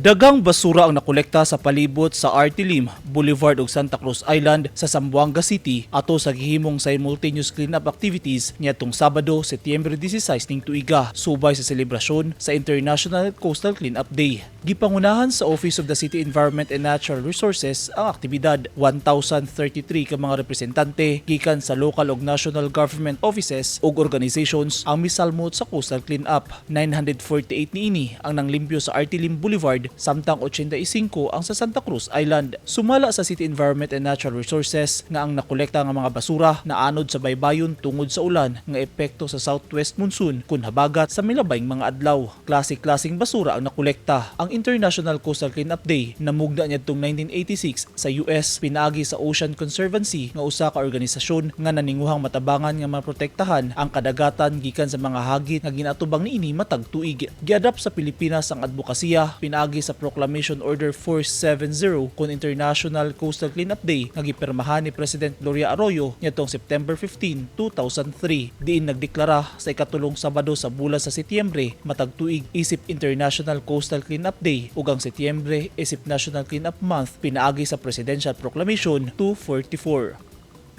Dagang basura ang nakolekta sa palibot sa Artilim, Boulevard ug Santa Cruz Island sa Zamboanga City ato sa gihimong simultaneous cleanup activities niadtong Sabado, Setyembre 16 ning tuiga, subay sa selebrasyon sa International Coastal Cleanup Day. Gipangunahan sa Office of the City Environment and Natural Resources ang aktibidad 1,033 ka mga representante gikan sa local ug national government offices ug organizations ang misalmot sa coastal cleanup. 948 niini ang nanglimpyo sa Artilim Boulevard samtang 85 ang sa Santa Cruz Island. Sumala sa City Environment and Natural Resources nga ang nakolekta nga mga basura na anod sa baybayon tungod sa ulan nga epekto sa southwest monsoon kun habagat sa milabayng mga adlaw. Klase-klaseng basura ang nakolekta. Ang International Coastal Cleanup Day namugna niadtong 1986 sa US pinaagi sa Ocean Conservancy nga usa ka organisasyon nga naninguhang matabangan nga maprotektahan ang kadagatan gikan sa mga hagit nga ginatubang niini matag tuig. Giadap sa Pilipinas ang advokasya pinaagi sa Proclamation Order 470 kun International Coastal Cleanup Day nga gipirmahan ni President Gloria Arroyo niadtong September 15, 2003. Diin nagdeklara sa ikatulong Sabado sa bulan sa Setyembre matag tuig isip International Coastal Cleanup Day ug Setyembre isip National Cleanup Month pinaagi sa Presidential Proclamation 244.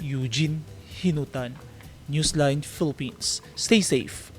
Eugene Hinutan, Newsline Philippines. Stay safe